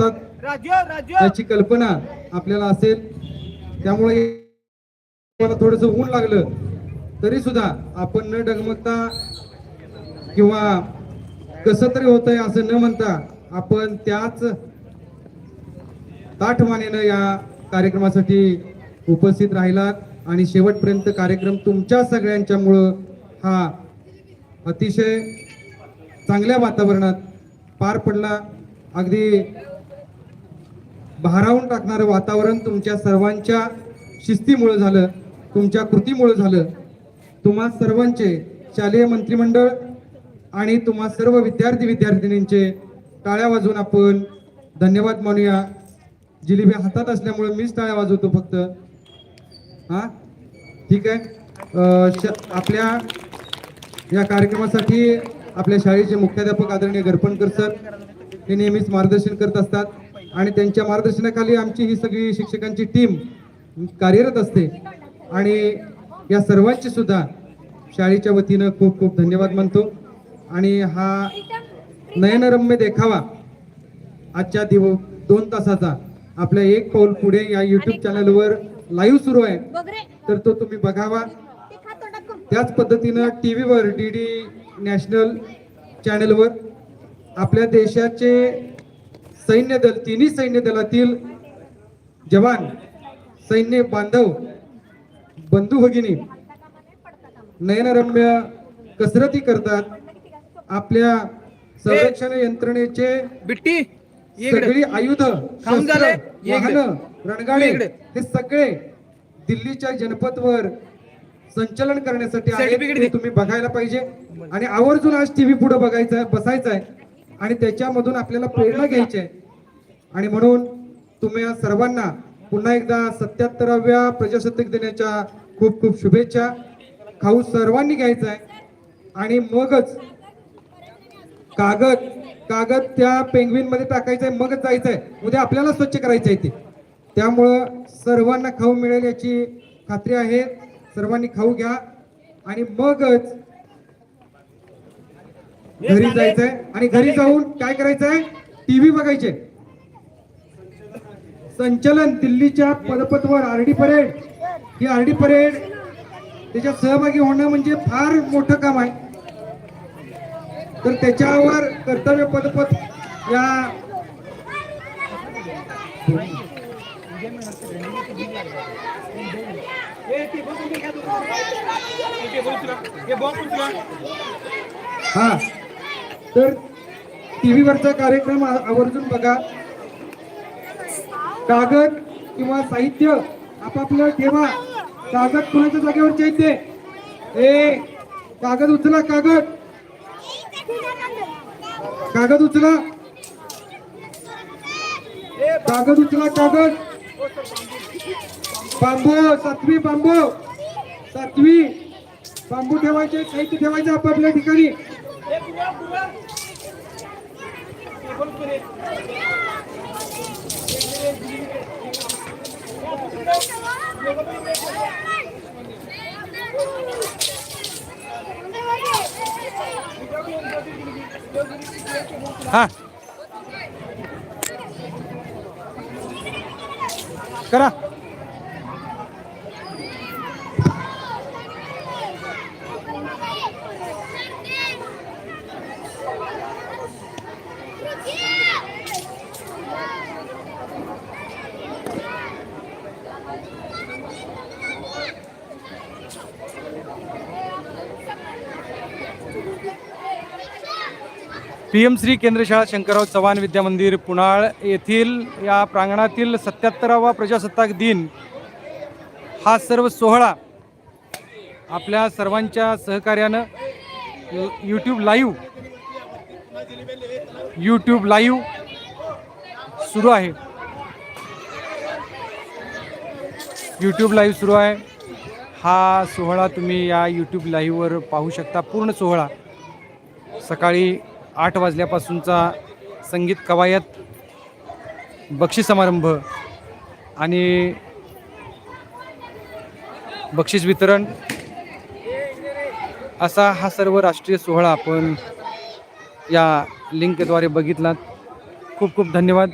असतात. राज्य राज्य याची कल्पना आपल्याला असेल. त्यामुळे मला थोडस ऊन लागलं. तरी सुद्धा आपण न डगमगता किंवा कसं तरी होतंय असं न म्हणता आपण त्याच ताठमानेनं या कार्यक्रमासाठी उपस्थित राहिलात. आणि शेवटपर्यंत कार्यक्रम तुमच्या सगळ्यांच्यामुळं हा अतिशय चांगल्या वातावरणात पार पडला. अगदी भारावून टाकणारं वातावरण तुमच्या सर्वांच्या शिस्तीमुळं झालं तुमच्या कृतीमुळं झालं. तुम्हा सर्वांचे शालेय मंत्रिमंडळ आणि तुम्हा सर्व विद्यार्थी विद्यार्थिनींचे टाळ्या वाजवून आपण धन्यवाद मानूया. जिलेबी हातात असल्यामुळे मीच टाळ्या वाजवतो फक्त. हा? ठीक आहे. श- आपल्या या कार्यक्रमासाठी आपल्या शाळेचे मुख्याध्यापक आदरणीय गरपणकर सर हे नेहमीच मार्गदर्शन करत असतात. आणि त्यांच्या मार्गदर्शनाखाली आमची ही सगळी शिक्षकांची टीम कार्यरत असते. आणि या सर्वांचे सुद्धा शाळेच्या वतीनं खूप खूप धन्यवाद मानतो. आणि हा नयनरम्य देखावा आजच्या दिव दोन तासाचा आपल्या एक पाऊल पुढे या युट्यूब चॅनलवर लाईव्ह सुरू आहे. तर तो तुम्ही बघावा. त्याच पद्धतीनं टी व्हीवर डी डी नॅशनल चॅनलवर आपल्या देशाचे सैन्य दल तिन्ही सैन्य दलातील जवान सैन्य बांधव बंधू भगिनी नयनरम्य कसरती करतात आपल्या संरक्षण यंत्रणेचे बिट्टी. सगळी आयुध. वाहनं रणगाडे. हे सगळे दिल्लीच्या जनपदवर संचलन करण्यासाठी. तुम्ही बघायला पाहिजे आणि आवर्जून आज टीव्ही पुढे बघायचं बसायचं आहे आणि त्याच्यामधून आपल्याला प्रेरणा घ्यायची आहे. आणि म्हणून तुम्ही सर्वांना पुन्हा एकदा सत्याहत्तराव्या प्रजासत्ताक दिनाच्या खूप खूप शुभेच्छा. खाऊ सर्वांनी घ्यायचा आहे. आणि मगच कागद कागद त्या पेंग्विनमध्ये टाकायचा आहे मगच जायचंय उद्या आपल्याला स्वच्छ करायचं आहे ते. त्यामुळं सर्वांना खाऊ मिळेल याची खात्री आहे. सर्वांनी खाऊ घ्या. आणि मगच घरी जायचंय आणि घरी जाऊन काय करायचंय? टीव्ही बघायचे. संचलन दिल्लीच्या पदपथवर आरडी परेड. ही आरडी परेड त्याच्यात सहभागी होणं म्हणजे फार मोठं काम आहे. तर त्याच्यावर कर्तव्य पदपथ या. हे. तर टी व्हीवरचा टीव्हीवरचा कार्यक्रम आवर्जून बघा. कागद किंवा साहित्य आपापलं ठेवा. कागद कुणाच्या जागेवर आहेत ए कागद उचला कागद. कागद उचला. कागद उचला कागद. बांबू सातवी बांबू. सातवी. बांबू ठेवायचे साहित्य ठेवायचे आपापल्या ठिकाणी. ए, पुरा, पी एम श्री केंद्रशाळा शंकरराव चव्हाण विद्या मंदिर पुनाळ येथील या प्रांगणातील सत्याहत्तरावा प्रजासत्ताक दिन हा सर्व सोहळा आपल्या सर्वांच्या सहकार्यानं यूट्यूब लाईव्ह यूट्यूब लाईव्ह सुरू आहे. यूट्यूब लाईव्ह सुरू आहे. हा सोहळा तुम्ही या यूट्यूब लाईव्हवर पाहू शकता. पूर्ण सोहळा सकाळी आठ वाजल्यापासूनचा संगीत कवायत बक्षीस समारंभ आणि बक्षीस वितरण असा हा सर्व राष्ट्रीय सोहळा आपण या लिंकद्वारे बघितलात. खूप खूप धन्यवाद.